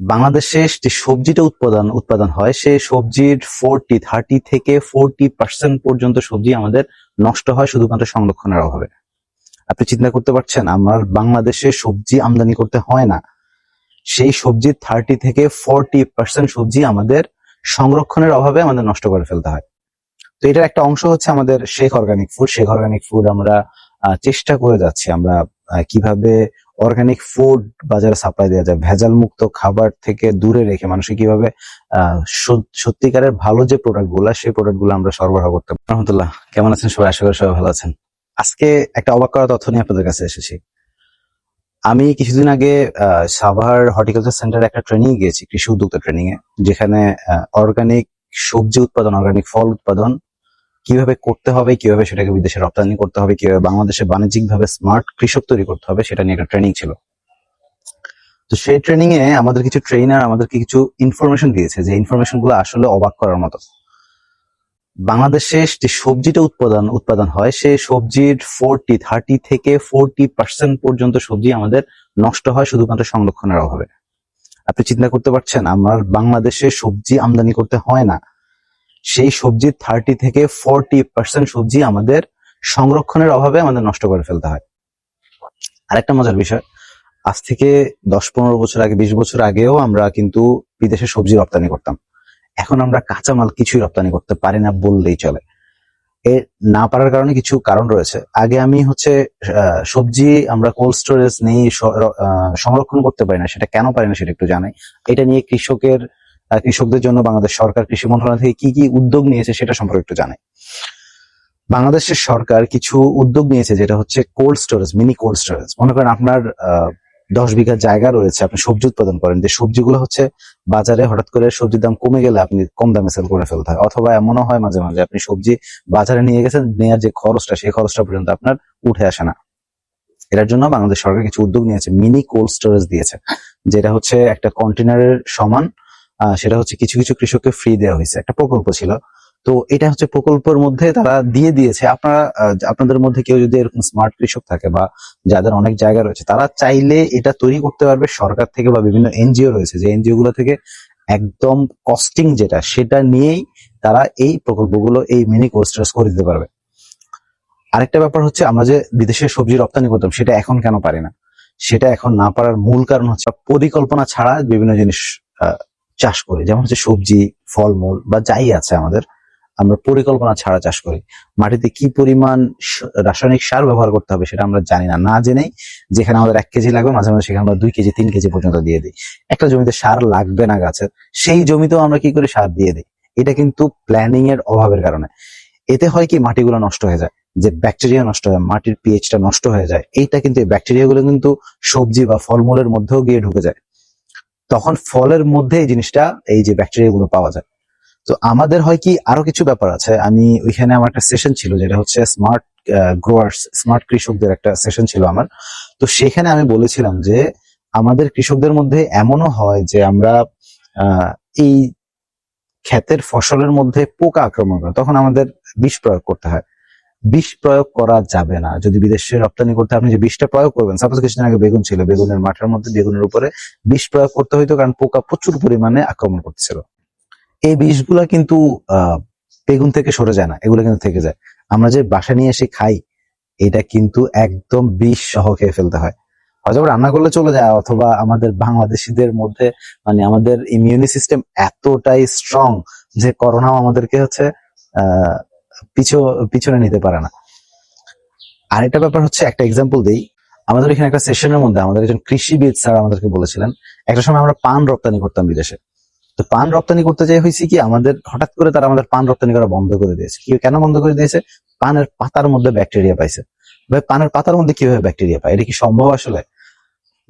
বাংলাদেশে যে সবজিটা উৎপাদন উৎপাদন হয় সেই সবজির ফোরটি থার্টি থেকে ফোরটি পার্সেন্ট পর্যন্ত সবজি আমাদের নষ্ট হয় শুধুমাত্র সংরক্ষণের অভাবে। আপনি চিন্তা করতে পারছেন, আমার বাংলাদেশে সবজি আমদানি করতে হয় না। সেই সবজির থার্টি থেকে ফোরটি পার্সেন্ট সবজি আমাদের সংরক্ষণের অভাবে আমাদের নষ্ট করে ফেলতে হয়। তো এটার একটা অংশ হচ্ছে আমাদের Sheikh organic food Sheikh organic food আমরা চেষ্টা করে যাচ্ছি আমরা কীভাবে অর্গানিক ফুড বাজারে সাপ্লাই দেওয়া যায়। ভেজাল মুক্ত খাবার থেকে দূরে রেখে মানুষকে কীভাবে সত্যিকারের ভালো যে প্রোডাক্টগুলা সেই প্রোডাক্টগুলো আমরা সরবরাহ করতে পারি। রহমতুল্লাহ কেমন আছেন সবাই? আশা করি সবাই ভালো আছেন। আজকে একটা অবাক করা তথ্য নিয়ে আপনাদের কাছে এসেছি। আমি কিছুদিন আগে সাভার হর্টিকালচার সেন্টারে একটা ট্রেনিং গিয়েছি, কৃষি উদ্যোক্তা ট্রেনিং এ যেখানে অর্গানিক সবজি উৎপাদন অর্গানিক ফল উৎপাদন কীভাবে করতে হবে, কীভাবে সেটাকে বিদেশে রপ্তানি করতে হবে, কীভাবে বাংলাদেশে বাণিজ্যিক ভাবে স্মার্ট কৃষক তৈরি করতে হবে, সেটা নিয়ে একটা ট্রেনিং ছিল। তো সেই ট্রেনিং এ আমাদের কিছু ট্রেনার আমাদেরকে কিছু ইনফরমেশন দিয়েছে, যে ইনফরমেশনগুলো আসলে অবাক করার মতো। বাংলাদেশে যে সবজিটা উৎপাদন উৎপাদন হয়, সেই সবজির ফোরটি থার্টি থেকে ফোরটি পার্সেন্ট পর্যন্ত সবজি আমাদের নষ্ট হয় শুধুমাত্র সংরক্ষণের অভাবে। আপনি চিন্তা করতে পারছেন, আমার বাংলাদেশে সবজি আমদানি করতে হয় না। সেই সবজির থার্টি থেকে ফোরটি পার্সেন্ট সবজি আমাদের সংরক্ষণের অভাবে আমাদের নষ্ট করে ফেলতে হয়। আরেকটা মজার বিষয়, আজ থেকে দশ পনেরো বছর আগে, বিশ বছর আগেও আমরা কিন্তু বিদেশে সবজি রপ্তানি করতাম। এখন আমরা কাঁচামাল কিছুই রপ্তানি করতে পারি না বললেই চলে। এ না পারার কারণে কিছু কারণ রয়েছে। আগে আমি হচ্ছে সবজি আমরা কোল্ড স্টোরেজ নেই সংরক্ষণ করতে পারি না, সেটা কেন পারি না সেটা একটু জানাই। এটা নিয়ে কৃষকের কৃষকদের জন্য বাংলাদেশ সরকার কৃষি মন্ত্রণালয় থেকে কি কি উদ্যোগ নিয়েছে সেটা সম্পর্কে একটু জানাই। বাংলাদেশের সরকার কিছু উদ্যোগ নিয়েছে যেটা হচ্ছে cold storage mini cold storage মনে করেন আপনার দশ বিঘা জায়গা রয়েছে, আপনি সবজি উৎপাদন করেন, যে সবজিগুলো হচ্ছে বাজারে হঠাৎ করে সবজির দাম কমে গেলে আপনি কম দামে সেল করে ফেলতে হয়। অথবা এমনও হয় মাঝে মাঝে আপনি সবজি বাজারে নিয়ে গেছেন নেওয়ার যে খরচটা, সেই খরচটা পর্যন্ত আপনার উঠে আসে না। এটার জন্য বাংলাদেশ সরকার কিছু উদ্যোগ নিয়েছে মিনি কোল্ড স্টোরেজ দিয়েছে, যেটা হচ্ছে একটা কন্টেনারের সমান সেটা হচ্ছে কিছু কিছু কৃষককে ফ্রি দেওয়া হয়েছে, একটা প্রকল্প ছিল। তো এটা হচ্ছে প্রকল্পের মধ্যে তারা দিয়ে দিয়েছে। আপনারা আপনাদের মধ্যে কেউ যদি এরকম স্মার্ট কৃষক থাকে বা যাদের অনেক জায়গা রয়েছে, তারা চাইলে এটা তৈরি করতে পারবে সরকার থেকে বা বিভিন্ন এনজিও রয়েছে। যে এনজিও গুলো থেকে একদম কস্টিং যেটা, সেটা নিয়েই তারা এই প্রকল্পগুলো, এই মিনি কোস্টার্স করে দিতে পারবে। আরেকটা ব্যাপার হচ্ছে আমরা যে বিদেশে সবজি রপ্তানি করতাম, সেটা এখন কেন পারি না? সেটা এখন না পারার মূল কারণ হচ্ছে পরিকল্পনা ছাড়া বিভিন্ন জিনিস চাষ করি। যেমন হচ্ছে সবজি, ফলমূল বা যাই আছে আমাদের, আমরা পরিকল্পনা ছাড়া চাষ করি। মাটিতে কি পরিমাণ রাসায়নিক সার ব্যবহার করতে হবে সেটা আমরা জানি না। না জেনেই যেখানে আমাদের এক কেজি লাগবে, মাঝে মাঝে সেখানে আমরা দুই কেজি, তিন কেজি পর্যন্ত দিয়ে দিই। একটা জমিতে সার লাগবে না গাছের, সেই জমিতেও আমরা কি করে সার দিয়ে দিই? এটা কিন্তু প্ল্যানিং এর অভাবের কারণে। এতে হয় কি, মাটিগুলো নষ্ট হয়ে যায়, যে ব্যাকটেরিয়া নষ্ট হয়, মাটির পিএইচটা নষ্ট হয়ে যায়। এইটা কিন্তু এই ব্যাকটেরিয়া গুলো কিন্তু সবজি বা ফলমূলের মধ্যেও গিয়ে ঢুকে যায়। তখন ফলের মধ্যে এই জিনিসটা, এই যে ব্যাকটেরিয়া গুলো পাওয়া যায়। তো আমাদের হয় কি, আরও কিছু ব্যাপার আছে। আমি ওইখানে আমার একটা সেশন ছিল, যেটা হচ্ছে স্মার্ট গ্রোয়ার্স স্মার্ট কৃষকদের একটা সেশন ছিল আমার। তো সেখানে আমি বলেছিলাম যে, আমাদের কৃষকদের মধ্যে এমনও হয় যে আমরা এই ক্ষেতের ফসলের মধ্যে পোকা আক্রমণ করে, তখন আমাদের বিষ প্রয়োগ করতে হয়। বিষ প্রয়োগ করা যাবে না। যদি বিদেশে রপ্তানি করতে আপনি যে বিষটা প্রয়োগ করবেন সাপোজ কিছুদিন আগে বেগুন ছিল, বেগুনের মাঠের মধ্যে বেগুনের উপরে বিষ প্রয়োগ করতে হইতো কারণ পোকা প্রচুর পরিমাণে আক্রমণ করতেছিল এই বিষগুলা কিন্তু বেগুন থেকে সরে যায় না, এগুলো কিন্তু থেকে যায়। আমরা যে বাসা নিয়ে এসে খাই, এটা কিন্তু একদম বিষ সহ খেয়ে ফেলতে হয়। হয়তো রান্না করলে চলে যায়, অথবা আমাদের বাংলাদেশিদের মধ্যে মানে আমাদের ইমিউনি সিস্টেম এতটাই স্ট্রং যে করোনাও আমাদেরকে হচ্ছে আহ পিছু, পিছনে নিতে পারে না। আরেকটা ব্যাপার হচ্ছে, একটা এক্সাম্পল দেই। আমাদের এখানে একটা সেশনের মধ্যে আমাদের একজন কৃষিবিদ স্যার আমাদেরকে বলেছিলেন, একটা সময় আমরা পান রপ্তানি করতাম বিদেশে। তো পান রপ্তানি করতে যাই হয়েছে কি, আমাদের হঠাৎ করে তারা আমাদের পান রপ্তানি করা বন্ধ করে দিয়েছে। কি, কেন বন্ধ করে দিয়েছে? পানের পাতার মধ্যে ব্যাকটেরিয়া পাইছে। ভাই, পানের পাতার মধ্যে কীভাবে ব্যাকটেরিয়া পায়? এটা কি সম্ভব আসলে?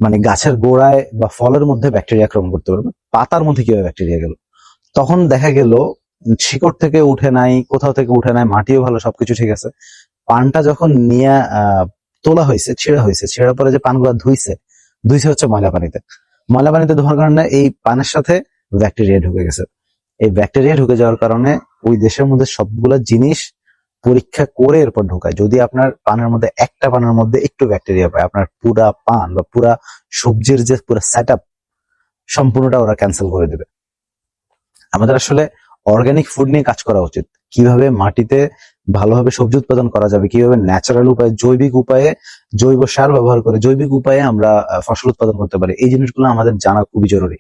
মানে গাছের গোড়ায় বা ফলের মধ্যে ব্যাকটেরিয়া আক্রমণ করতে পারবে? পাতার মধ্যে কীভাবে ব্যাকটেরিয়া গেল? তখন দেখা গেল শিকড় থেকে উঠে নাই, কোথাও থেকে উঠে নাই, মাটিও ভালো, সবকিছু ঠিক আছে। পানটা যখন নিয়ে তোলা হয়েছে, ছেঁড়া হয়েছে, ছেঁড়ার পরে যে পানগুলো ধুইছে ধুইছে হচ্ছে ময়লা পানিতে। ময়লা পানিতে ধোয়ার কারণে এই পানের সাথে ব্যাকটেরিয়া ঢুকে গেছে। এই ব্যাকটেরিয়া ঢুকে যাওয়ার কারণে ওই দেশের মধ্যে সবগুলা জিনিস পরীক্ষা করে এরপর ঢোকায়। যদি আপনার পানের মধ্যে, একটা পানের মধ্যে একটু ব্যাকটেরিয়া পায়, আপনার পুরা পান বা পুরা সবজির যে পুরো সেট সম্পূর্ণটা ওরা ক্যান্সেল করে দেবে। আমাদের আসলে অর্গানিক ফুড নিয়ে কাজ করা উচিত। কীভাবে মাটিতে ভালোভাবে সবজি উৎপাদন করা যাবে, কীভাবে ন্যাচারাল উপায়ে, জৈবিক উপায়ে, জৈব সার ব্যবহার করে, জৈবিক উপায়ে আমরা ফসল উৎপাদন করতে পারি, এই জিনিসগুলো আমাদের জানা খুবই জরুরি।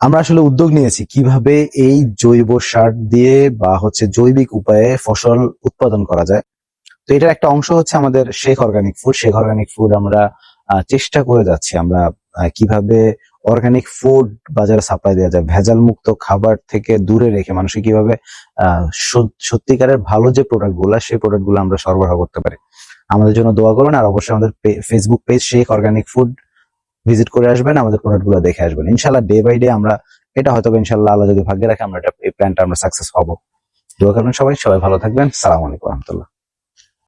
আমরা আসলে উদ্যোগ নিয়েছি কীভাবে এই জৈব সার দিয়ে বা হচ্ছে জৈবিক উপায়ে ফসল উৎপাদন করা যায়। তো এটার একটা অংশ হচ্ছে আমাদের Sheikh organic food Sheikh organic food আমরা চেষ্টা করে যাচ্ছি আমরা কীভাবে অর্গানিক ফুড বাজারে সাপ্লাই দেওয়া যায়। ভেজাল মুক্ত খাবার থেকে দূরে রেখে মানুষকে কীভাবে সত্যিকারের ভালো যে প্রোডাক্টগুলা, সেই প্রোডাক্টগুলো আমরা সরবরাহ করতে পারি। আমাদের জন্য দোয়া করবেন আর অবশ্যই আমাদের Facebook page Sheikh organic food visit করে আসবেন, আমাদের প্রোডাক্টগুলো দেখে আসবেন। ইনশাল্লাহ ডে বাই ডে আমরা, এটা হয়তো ইনশাল্লাহ আল্লাহ যদি ভাগ্যে রাখে, আমরা এটা, এই প্ল্যানটা আমরা সাকসেস হব। দোয়া করবেন সবাই সবাই ভালো থাকবেন। সালাম আলাইকুম রহমতুল্লাহ।